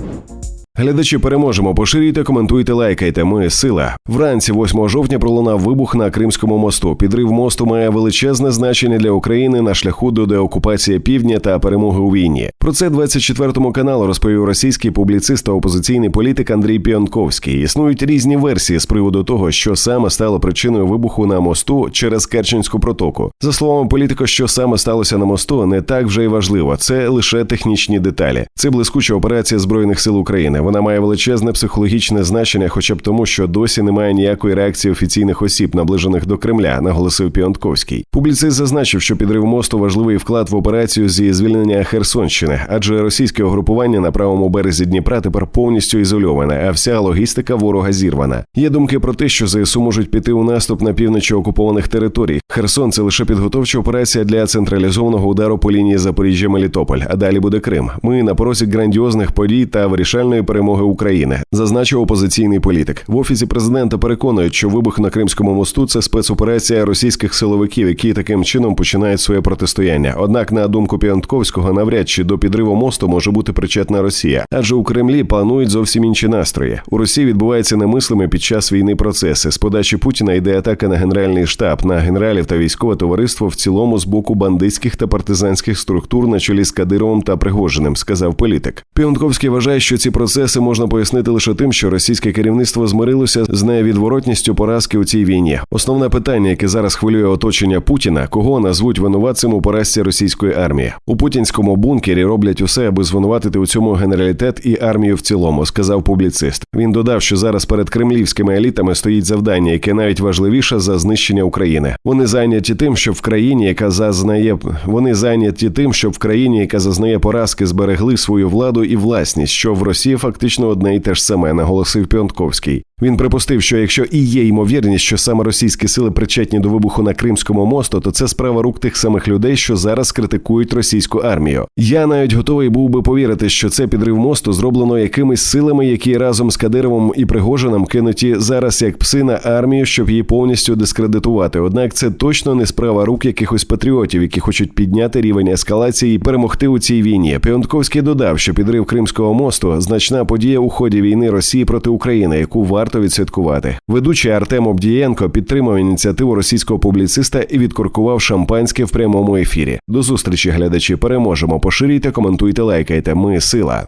you Глядачі переможемо. Поширюйте, коментуйте, лайкайте. Ми сила. Вранці 8 жовтня пролунав вибух на Кримському мосту. Підрив мосту має величезне значення для України на шляху до деокупації півдня та перемоги у війні. Про це 24 каналу розповів російський публіцист та опозиційний політик Андрій Піонковський. Існують різні версії з приводу того, що саме стало причиною вибуху на мосту через Керченську протоку. За словами політика, що саме сталося на мосту, не так вже й важливо. Це лише технічні деталі. Це блискуча операція збройних сил України. Вона має величезне психологічне значення, хоча б тому, що досі немає ніякої реакції офіційних осіб, наближених до Кремля, наголосив Піонтковський. Публіцист зазначив, що підрив мосту важливий вклад в операцію зі звільнення Херсонщини, адже російське угрупування на правому березі Дніпра тепер повністю ізольоване, а вся логістика ворога зірвана. Є думки про те, що ЗСУ можуть піти у наступ на півночі окупованих територій. Херсон це лише підготовча операція для централізованого удару по лінії Запоріжжя-Мелітополь. А далі буде Крим. Ми на порозі грандіозних подій та вирішальної перемоги України, зазначив опозиційний політик. В офісі президента переконують, що вибух на Кримському мосту це спецоперація російських силовиків, які таким чином починають своє протистояння. Однак, на думку Піантковського, навряд чи до підриву мосту може бути причетна Росія, адже у Кремлі планують зовсім інші настрої. У Росії відбуваються немислими під час війни процеси. З подачі Путіна йде атака на генеральний штаб, на генералів та військове товариство в цілому з боку бандитських та партизанських структур на чолі з Кадировим та Пригожиним, сказав політик. Піонтковський вважає, що ці процеси можна пояснити лише тим, що російське керівництво змирилося з невідворотністю поразки у цій війні. Основне питання, яке зараз хвилює оточення Путіна, кого назвуть винуватцем у поразці російської армії у путінському бункері роблять усе, аби звинуватити у цьому генералітет і армію в цілому, сказав публіцист. Він додав, що зараз перед кремлівськими елітами стоїть завдання, яке навіть важливіше за знищення України. Вони зайняті тим, що в країні, яка зазнає вони зайняті тим, що в країні, яка зазнає поразки, зберегли свою владу і власність, що в Росії фактично одне й те ж саме, наголосив Піонтковський. Він припустив, що якщо і є ймовірність, що саме російські сили причетні до вибуху на Кримському мосту, то це справа рук тих самих людей, що зараз критикують російську армію. Я навіть готовий був би повірити, що це підрив мосту зроблено якимись силами, які разом з Кадировим і Пригожином кинуті зараз як пси на армію, щоб її повністю дискредитувати. Однак це точно не справа рук якихось патріотів, які хочуть підняти рівень ескалації і перемогти у цій війні. Піонтковський додав, що підрив Кримського мосту значна подія у ході війни Росії проти України, яку варто варто відсвяткувати. Ведучий Артем Обдієнко підтримав ініціативу російського публіциста і відкуркував шампанське в прямому ефірі. До зустрічі, глядачі. Переможемо. Поширюйте, коментуйте, лайкайте. Ми сила.